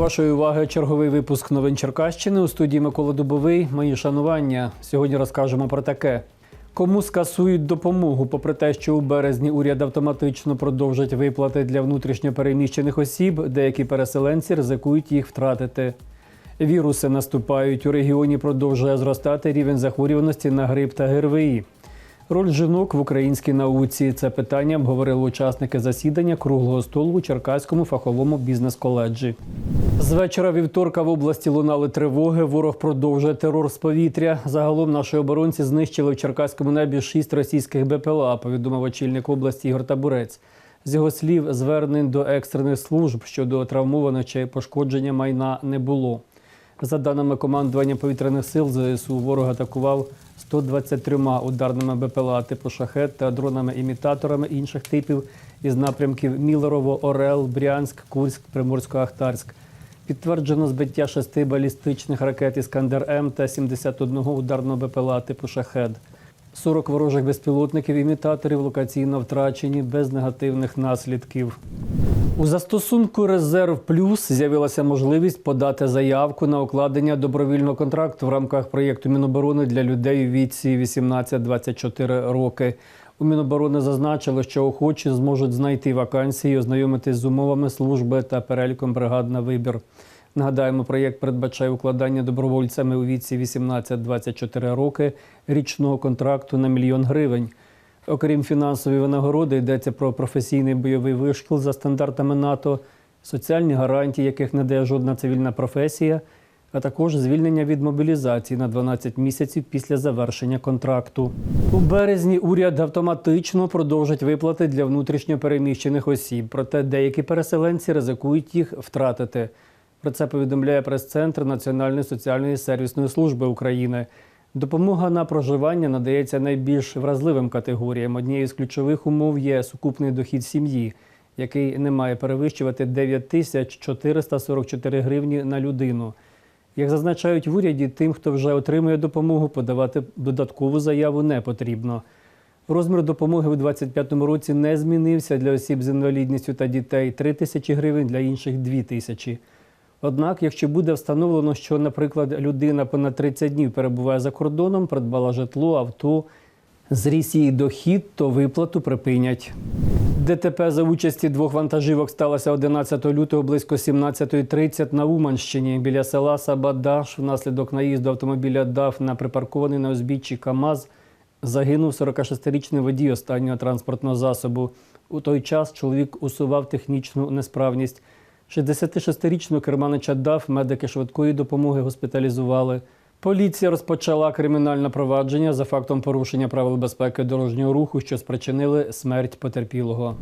вашої уваги черговий випуск новин Черкащини у студії Микола Дубовий. Мої шанування. Сьогодні розкажемо про таке. Кому скасують допомогу, попри те, що у березні уряд автоматично продовжить виплати для внутрішньопереміщених осіб, деякі переселенці ризикують їх втратити. Віруси наступають. У регіоні продовжує зростати рівень захворюваності на грип та ГРВІ. Роль жінок в українській науці це питання обговорили учасники засідання круглого столу у Черкаському фаховому бізнес-коледжі. З вечора вівторка в області лунали тривоги. Ворог продовжує терор з повітря. Загалом наші оборонці знищили в Черкаському небі шість російських БПЛА. Повідомив очільник області Ігор Табурець. З його слів, звернень до екстрених служб щодо травмованих чи пошкодження майна не було. За даними командування повітряних сил, ЗСУ ворог атакував 123 ударними БПЛА типу шахет та дронами-імітаторами інших типів із напрямків Мілерово, Орел, Брянськ, Курськ, Приморсько-Ахтарськ. Підтверджено збиття шести балістичних ракет Іскандер М та 71 ударного БПЛА типу шахет. 40 ворожих безпілотників-імітаторів локаційно втрачені без негативних наслідків. У застосунку Резерв Плюс з'явилася можливість подати заявку на укладення добровільного контракту в рамках проєкту Міноборони для людей у віці 18-24 роки. У Міноборони зазначили, що охочі зможуть знайти вакансії, ознайомитись з умовами служби та переліком бригад на вибір. Нагадаємо, проєкт передбачає укладання добровольцями у віці 18-24 роки річного контракту на мільйон гривень. Окрім фінансової винагороди, йдеться про професійний бойовий вишкіл за стандартами НАТО, соціальні гарантії, яких не дає жодна цивільна професія, а також звільнення від мобілізації на 12 місяців після завершення контракту. У березні уряд автоматично продовжить виплати для внутрішньопереміщених осіб, проте деякі переселенці ризикують їх втратити. Про це повідомляє прес-центр Національної соціальної сервісної служби України. Допомога на проживання надається найбільш вразливим категоріям. Однією з ключових умов є сукупний дохід сім'ї, який не має перевищувати 9 тисяч 444 гривні на людину. Як зазначають в уряді, тим, хто вже отримує допомогу, подавати додаткову заяву не потрібно. Розмір допомоги у 2025 році не змінився для осіб з інвалідністю та дітей 3 тисячі гривень, для інших 2 тисячі. Однак, якщо буде встановлено, що, наприклад, людина понад 30 днів перебуває за кордоном, придбала житло, авто, зріс її дохід, то виплату припинять. ДТП за участі двох вантажівок сталося 11 лютого близько 17.30 на Уманщині біля села Сабадаш. Внаслідок наїзду автомобіля ДАФ на припаркований на узбіччі КАМАЗ загинув 46-річний водій останнього транспортного засобу. У той час чоловік усував технічну несправність. 66-річного керманича ДАФ медики швидкої допомоги госпіталізували. Поліція розпочала кримінальне провадження за фактом порушення правил безпеки дорожнього руху, що спричинили смерть потерпілого.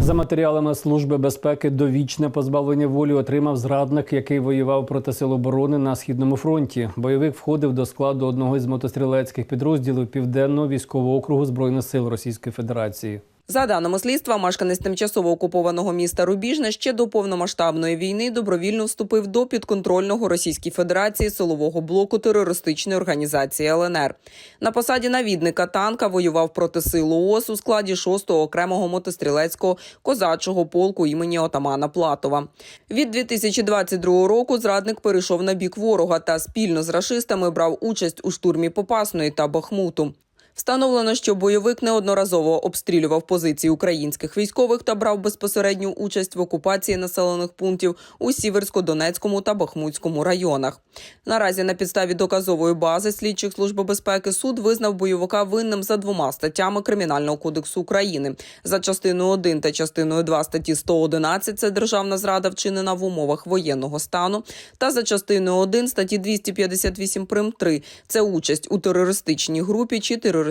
За матеріалами Служби безпеки довічне позбавлення волі отримав зрадник, який воював проти сил оборони на східному фронті. Бойовик входив до складу одного із мотострілецьких підрозділів Південного військового округу збройних сил Російської Федерації. За даними слідства, мешканець тимчасово окупованого міста Рубіжне ще до повномасштабної війни добровільно вступив до підконтрольного Російській Федерації силового блоку терористичної організації ЛНР. На посаді навідника танка воював проти сил ООС у складі 6-го окремого мотострілецького козачого полку імені отамана Платова. Від 2022 року зрадник перейшов на бік ворога та спільно з рашистами брав участь у штурмі Попасної та Бахмуту. Встановлено, що бойовик неодноразово обстрілював позиції українських військових та брав безпосередню участь в окупації населених пунктів у Сіверсько-Донецькому та Бахмутському районах. Наразі на підставі доказової бази слідчих служби безпеки суд визнав бойовика винним за двома статтями Кримінального кодексу України за частиною 1 та частиною 2 статті 111 – це державна зрада вчинена в умовах воєнного стану, та за частиною 1 статті 258 прим 3 – це участь у терористичній групі чи терористичній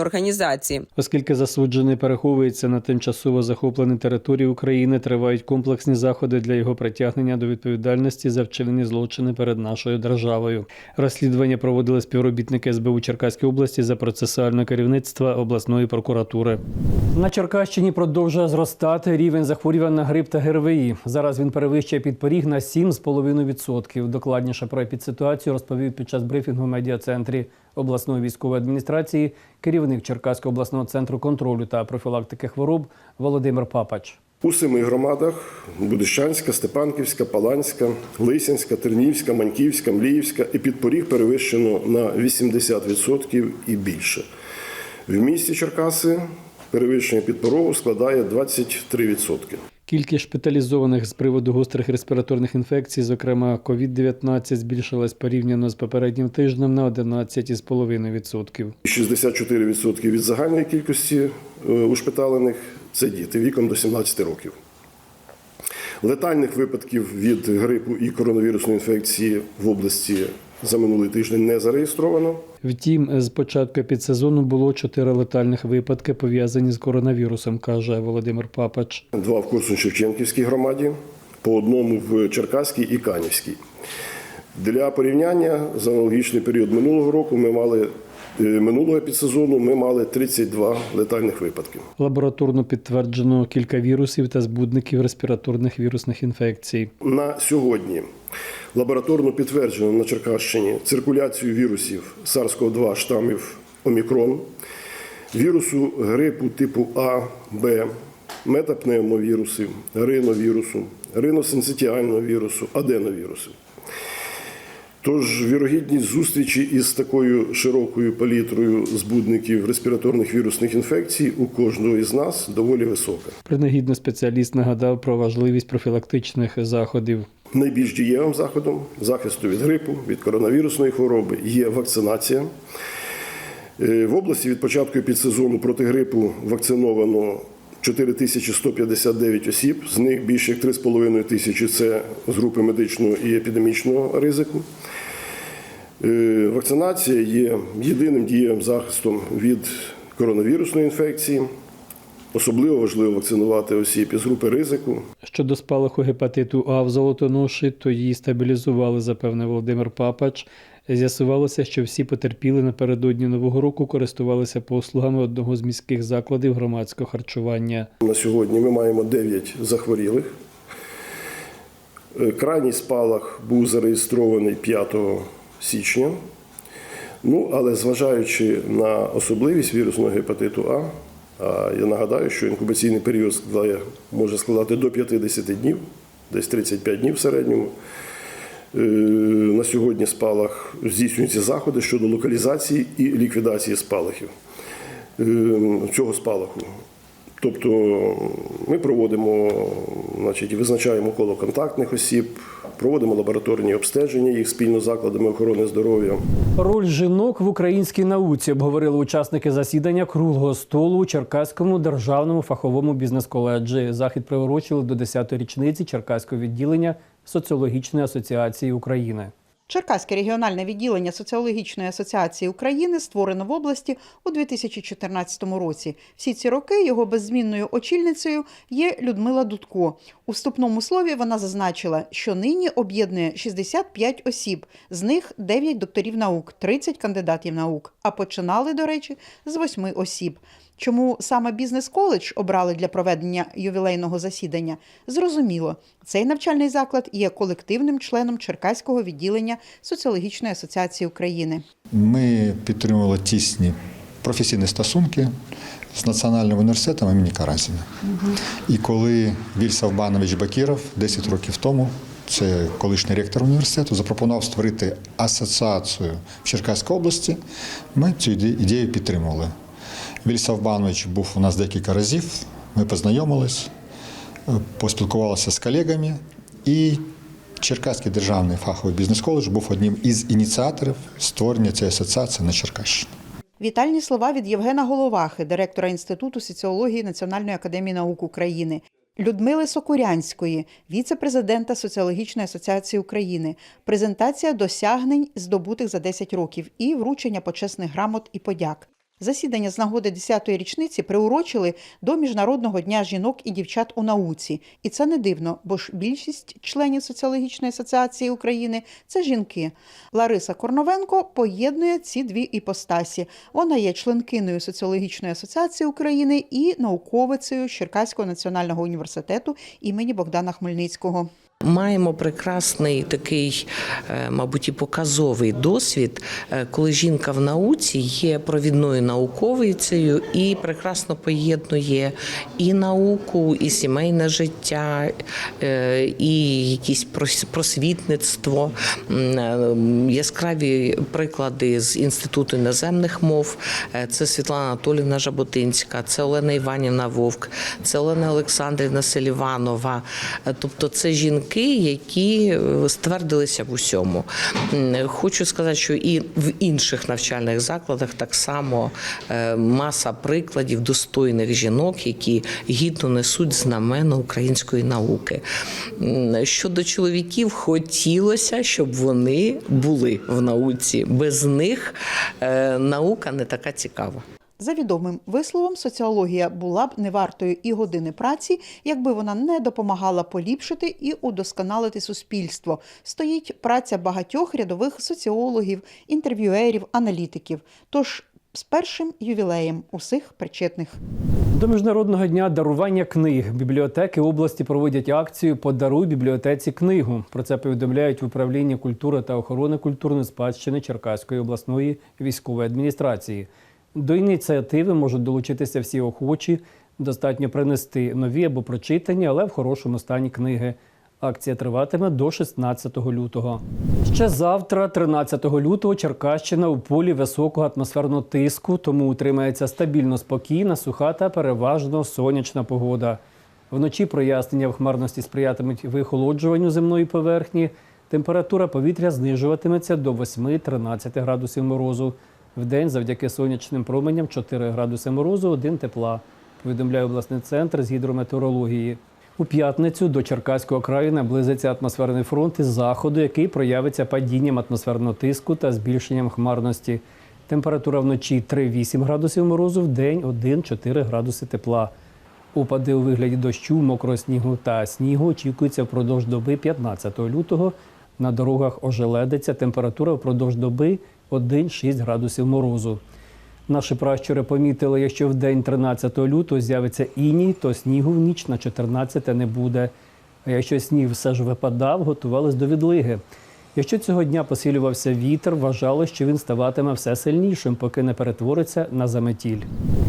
організації. Оскільки засуджений переховується на тимчасово захопленій території України, тривають комплексні заходи для його притягнення до відповідальності за вчинені злочини перед нашою державою. Розслідування проводили співробітники СБУ Черкаської області за процесуальне керівництва обласної прокуратури. На Черкащині продовжує зростати рівень захворювань на грип та ГРВІ. Зараз він перевищує підпоріг на 7,5%. Докладніше про епідситуацію розповів під час брифінгу в медіа-центрі обласної військової адміністрації керівник Черкаського обласного центру контролю та профілактики хвороб Володимир Папач. У семи громадах Будищанська, Степанківська, Паланська, Лисянська, Тернівська, Маньківська, Мліївська і підпоріг перевищено на 80% і більше. В місті Черкаси перевищення підпорогу складає 23%. Кількість шпиталізованих з приводу гострих респіраторних інфекцій, зокрема COVID-19, збільшилась порівняно з попереднім тижнем на 11,5%. 64% від загальної кількості е, ушпиталених це діти віком до 17 років. Летальних випадків від грипу і коронавірусної інфекції в області за минулий тиждень не зареєстровано. Втім, з початку підсезону було чотири летальних випадки, пов'язані з коронавірусом, каже Володимир Папач. Два в Корсун-Шевченківській громаді, по одному в Черкаській і Канівській. Для порівняння за аналогічний період минулого року ми мали минулого підсезону ми мали 32 летальних випадки. Лабораторно підтверджено кілька вірусів та збудників респіраторних вірусних інфекцій. На сьогодні лабораторно підтверджено на Черкащині циркуляцію вірусів SARS-CoV-2 штамів Омікрон, вірусу грипу типу А, Б, метапневмовірусів, риновірусу, риносенситіального вірусу, аденовірусу. Тож вірогідність зустрічі із такою широкою палітрою збудників респіраторних вірусних інфекцій у кожного із нас доволі висока. Принагідно спеціаліст нагадав про важливість профілактичних заходів. Найбільш дієвим заходом захисту від грипу, від коронавірусної хвороби є вакцинація. Е, В області від початку підсезону проти грипу вакциновано 4159 осіб, з них більше як 3,5 тисячі це з групи медичного і епідемічного ризику. Е, Вакцинація є єдиним дієвим захистом від коронавірусної інфекції. Особливо важливо вакцинувати осіб із групи ризику, Щодо спалаху гепатиту А в золотоноші, то її стабілізували, запевнив Володимир Папач. З'ясувалося, що всі потерпіли напередодні нового року користувалися послугами одного з міських закладів громадського харчування. На сьогодні ми маємо 9 захворілих. Е, Крайній спалах був зареєстрований 5 січня. Ну, але зважаючи на особливість вірусного гепатиту А, я нагадаю, що інкубаційний період складає, може складати до 50 днів, десь 35 днів в середньому. Е, На сьогодні спалах здійснюються заходи щодо локалізації і ліквідації спалахів е, цього спалаху. Тобто ми проводимо, значить, визначаємо коло контактних осіб, проводимо лабораторні обстеження їх спільно з закладами охорони здоров'я. Роль жінок в українській науці обговорили учасники засідання круглого столу у Черкаському державному фаховому бізнес-коледжі. Захід приурочили до 10-ї річниці Черкаського відділення соціологічної асоціації України. Черкаське регіональне відділення соціологічної асоціації України створено в області у 2014 році. Всі ці роки його беззмінною очільницею є Людмила Дудко. У вступному слові вона зазначила, що нині об'єднує 65 осіб, з них 9 докторів наук, 30 кандидатів наук. А починали, до речі, з 8 осіб. Чому саме бізнес-коледж обрали для проведення ювілейного засідання? Зрозуміло, цей навчальний заклад є колективним членом Черкаського відділення соціологічної асоціації України. Ми підтримували тісні професійні стосунки з Національним університетом імені Карасіна. І коли Віль Савбанович Бакіров 10 років тому, це колишній ректор університету, запропонував створити асоціацію в Черкаській області, ми цю іде- ідею підтримували. Віль Савбанович був у нас декілька разів, ми познайомились, е, поспілкувалися з колегами і Черкаський державний фаховий бізнес-коледж був одним із ініціаторів створення цієї асоціації на Черкащині. Вітальні слова від Євгена Головахи, директора Інституту соціології Національної академії наук України. Людмили Сокурянської, віце-президента Соціологічної асоціації України, презентація досягнень, здобутих за 10 років, і вручення почесних грамот і подяк. Засідання з нагоди 10-ї річниці приурочили до Міжнародного дня жінок і дівчат у науці. І це не дивно, бо ж більшість членів Соціологічної асоціації України це жінки. Лариса Корновенко поєднує ці дві іпостасі. Вона є членкиною Соціологічної асоціації України і науковицею Черкаського національного університету імені Богдана Хмельницького. Маємо прекрасний такий, е, мабуть, і показовий досвід, е, коли жінка в науці є провідною науковицею і прекрасно поєднує і науку, і сімейне життя, е, і якісь просвітництво. Яскраві приклади з інституту іноземних мов. Це Світлана Анатолівна Жаботинська, це Олена Іванівна Вовк, це Олена Олександрівна Селіванова. Тобто це жінки, які е, ствердилися в усьому. Хочу сказати, що і в інших навчальних закладах так само е, маса прикладів достойних жінок, які гідно несуть знамена української науки. Щодо чоловіків, хотілося, щоб вони були в науці. Без них е, наука не така цікава. За відомим висловом, соціологія була б не вартою і години праці, якби вона не допомагала поліпшити і удосконалити суспільство. Стоїть праця багатьох рядових соціологів, інтерв'юерів, аналітиків. Тож з першим ювілеєм усіх причетних. До міжнародного дня дарування книг бібліотеки області проводять акцію Подаруй бібліотеці книгу. Про це повідомляють в управлінні культури та охорони культурної спадщини Черкаської обласної військової адміністрації. До ініціативи можуть долучитися всі охочі. Достатньо принести нові або прочитані, але в хорошому стані книги. Акція триватиме до 16 лютого. Ще завтра, 13 лютого, Черкащина у полі високого атмосферного тиску, тому утримається стабільно спокійна, суха та переважно сонячна погода. Вночі прояснення в хмарності сприятимуть вихолоджуванню земної поверхні. Температура повітря знижуватиметься до 8-13 градусів морозу. Вдень завдяки сонячним променям 4 градуси морозу, 1 тепла. Повідомляє обласний центр з гідрометеорології. У п'ятницю до Черкаського краю наблизиться атмосферний фронт із заходу, який проявиться падінням атмосферного тиску та збільшенням хмарності. Температура вночі 3-8 градусів морозу, в день 1-4 градуси тепла. Опади у вигляді дощу, мокрого снігу та снігу очікуються впродовж доби 15 лютого. На дорогах ожеледиться температура впродовж доби 1-6 градусів морозу. Наші пращури помітили, якщо в день 13 лютого з'явиться іній, то снігу в ніч на 14 не буде. А якщо сніг все ж випадав, готувались до відлиги. Якщо цього дня посилювався вітер, вважали, що він ставатиме все сильнішим, поки не перетвориться на заметіль.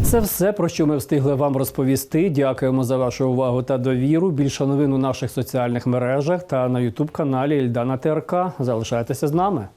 Це все, про що ми встигли вам розповісти. Дякуємо за вашу увагу та довіру. Більше новин у наших соціальних мережах та на Ютуб каналі Ільдана ТРК. Залишайтеся з нами.